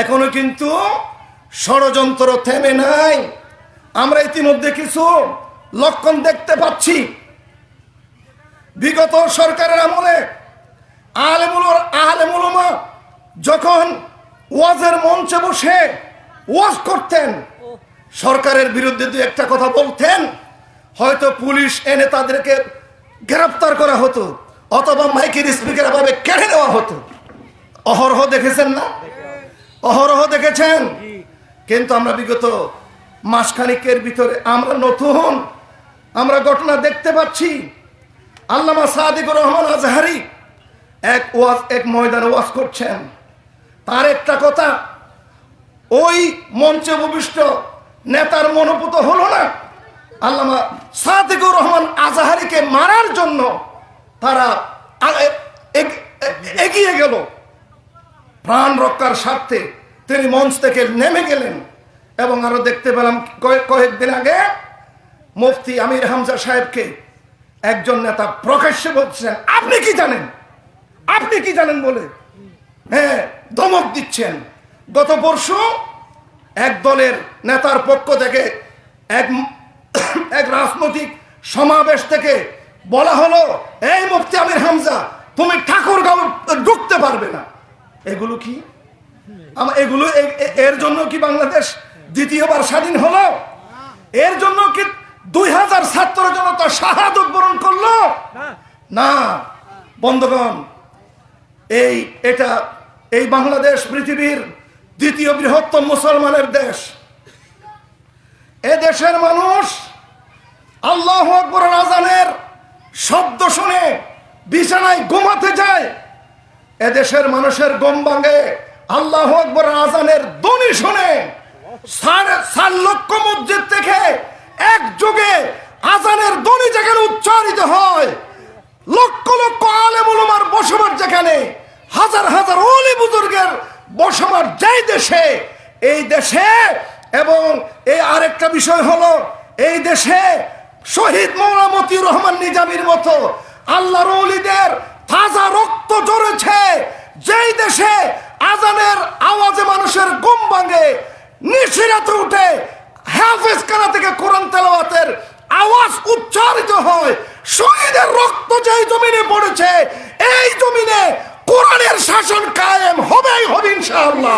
এখনও কিন্তু ষড়যন্ত্র থেমে নাই। আমরা ইতিমধ্যে কিছু লক্ষণ দেখতে পাচ্ছি। বিগত সরকারের আমলে আলেমুল আলেমুলমা যখন ওয়াজের মঞ্চে বসে ওয়াজ করতেন, সরকারের বিরুদ্ধে দু একটা কথা বলতেন, হয়তো পুলিশ এনে তাদেরকে গ্রেফতার করা হতো, অথবা মাইকের স্পিকার ভাবে কেড়ে নেওয়া হতো। অহরহ দেখেছেন না? অহরহ দেখেছেন? কিন্তু আমরা বিগত মাসখানিকের ভিতরে আমরা নতুন। আমরা ঘটনা দেখতে পাচ্ছি। আল্লামা সাদিকুর রহমান আজহারি এক ওয়াজ, এক ময়দানে ওয়াজ করছেন। তার একটা কথা, ওই মঞ্চে উপবিষ্ট নেতার মনোপুত হলো না। আল্লামা সাদিকুর রহমান আজহারিকে মারার জন্য তারা এগিয়ে গেল। প্রাণ রক্ষার স্বার্থে তিনি মঞ্চ থেকে নেমে গেলেন এবং আরও দেখতে পেলাম কয়েক কয়েকদিন আগে মুফতি আমির হামজা সাহেবকে একজন নেতা প্রকাশ্যে বলছেন, আপনি কি জানেন? আপনি কি জানেন বলে? হ্যাঁ ধমক দিচ্ছেন। গত পরশু এক দলের নেতার পক্ষ থেকে এক এক রাজনৈতিক সমাবেশ থেকে বলা হলো, এই মুফতি আমির হামজা, তুমি ঠাকুরগাঁও ঢুকতে পারবে না। এগুলো কি? আমার এগুলো এর জন্য কি বাংলাদেশ দ্বিতীয়বার স্বাধীন হলো? এর জন্য কি দুই হাজার ছাত্র জনতা শাহাদত বরণ করল? না। বন্ধগণ এই এটা এই বাংলাদেশ পৃথিবীর দ্বিতীয় বৃহত্তম মুসলমানের দেশ। এ দেশের মানুষ আল্লাহ আকবর আজানের শব্দ শুনে বিছানায় ঘুমাতে যায়। এদেশের মানুষের গম ভাঙে, আল্লাহ আকবর আজানের দনি শুনে চার লক্ষ মসজিদ থেকে এক যুগে আজানের দনি যেখানে উচ্চারিত হয়, লক্ষ লক্ষ আলেমুলমার বসবাস যেখানে, হাজার হাজার অলি বুজুর্গের বসবাস যেই দেশে, এই দেশে এবং এই আরেকটা বিষয় হলো, এই দেশে শহীদ মৌলা মতিউর রহমান নিজামির মতো আল্লাহর অলিদের তাজা রক্ত জড়েছে যেই দেশে আজানের আওয়াজে মানুষের গুম ভাঙে নিশিরাতে উঠে হাফেজ কানা থেকে কোরআন তেলাওয়াতের আওয়াজ উচ্চারিত হয়। শহীদের রক্ত যেই জমিনে পড়েছে, এই জমিনে কোরআনের শাসন কায়েম হবেই হবে ইনশাআল্লাহ।